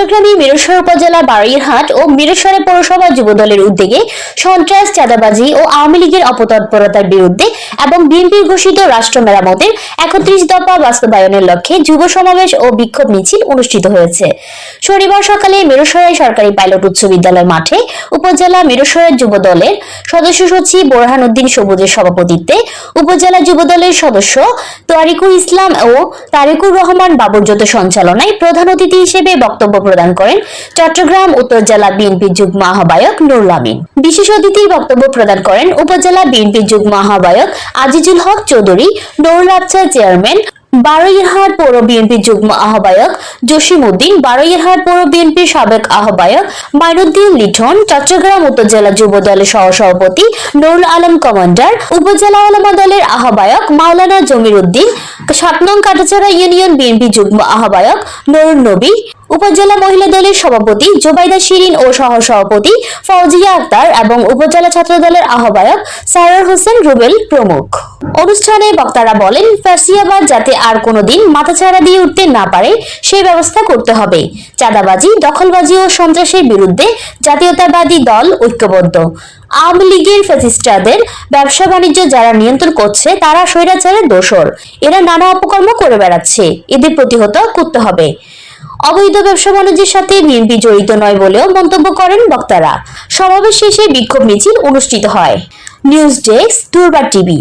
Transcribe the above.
চট্টগ্রামে মিরসর উপজেলা বাড়িরহাট ও মিরসরে পৌরসভা যুবদলের উদ্যোগে সন্ত্রাস, চাঁদাবাজি ও আওয়ামী লীগের অপতৎপরতার বিরুদ্ধে এবং বিএনপির ঘোষিত রাষ্ট্র মেরামতের একত্রিশ দফা বাস্তবায়নের লক্ষ্যে যুব সমাবেশ ও বিক্ষোভ মিছিল অনুষ্ঠিত হয়েছে। শনিবার সকালে মিরসরাই সরকারি পাইলট উচ্চ বিদ্যালয় মাঠে উপজেলা মিরসরাই যুব দলের সদস্য সচিব বোরহান উদ্দিন সবুজের সভাপতিত্বে উপজেলা যুবদলের সদস্য তারিকুল ইসলাম ও তারিকুর রহমান বাবুর্জত সঞ্চালনায় প্রধান অতিথি হিসেবে বক্তব্য প্রদান করেন চট্টগ্রাম উত্তর জেলা বিএনপি যুগ্ম আহ্বায়ক নুরুল আমিন। বিশেষ অতিথির বক্তব্য প্রদান করেন উপজেলা বিএনপি যুগ্ম আহ্বায়ক আজিজুল হক চৌধুরী নুরুল চেয়ারম্যান বারৈরহাট পৌর বিএনপি যুগ্ম আহ্বায়ক জসিম উদ্দিন বারৈরহাট পৌর বিএনপির সাবেক আহ্বায়ক, মাইনুদ্দিন লিঠন চট্টগ্রাম উপজেলা যুব দলের সহসভাপতি, নুরুল আলম কমান্ডার, উপজেলা ওলামা দলের আহ্বায়ক, মাওলানা জমির উদ্দিন সাত নং কাটাচারা ইউনিয়ন বিএনপি যুগ্ম আহ্বায়ক, নুরুল নবী উপজেলা মহিলা দলের সভাপতি জোবাইদা শিরিন ও সহ সভাপতি ফৌজিয়া আক্তার এবং উপজেলা ছাত্র দলের আহ্বায়ক সায়র হোসেন রুবেল প্রমুখ। অনুষ্ঠানে বক্তারা বলেন ফার্সিয়াবাদ যাতে আর কোনোদিন মাথাচাড়া দিয়ে উঠতে না পারে সেই ব্যবস্থা করতে হবে। চাঁদাবাজি, দখলবাজি ও সন্ত্রাসের বিরুদ্ধে জাতীয়তাবাদী দল ঐক্যবদ্ধ। আওয়ামী লীগের ফ্যাসিস্টাদের ব্যবসা বাণিজ্য যারা নিয়ন্ত্রণ করছে, তারা স্বৈরাচারের দোষর। এরা নানা অপকর্ম করে বেড়াচ্ছে। এদের প্রতিহত করতে হবে। অবৈধ ব্যবসা বাণিজ্যের সাথে বিএনপি জড়িত নয় বলেও মন্তব্য করেন বক্তারা। সমাবেশ শেষে বিক্ষোভ মিছিল অনুষ্ঠিত হয়। News desk Durbar TV.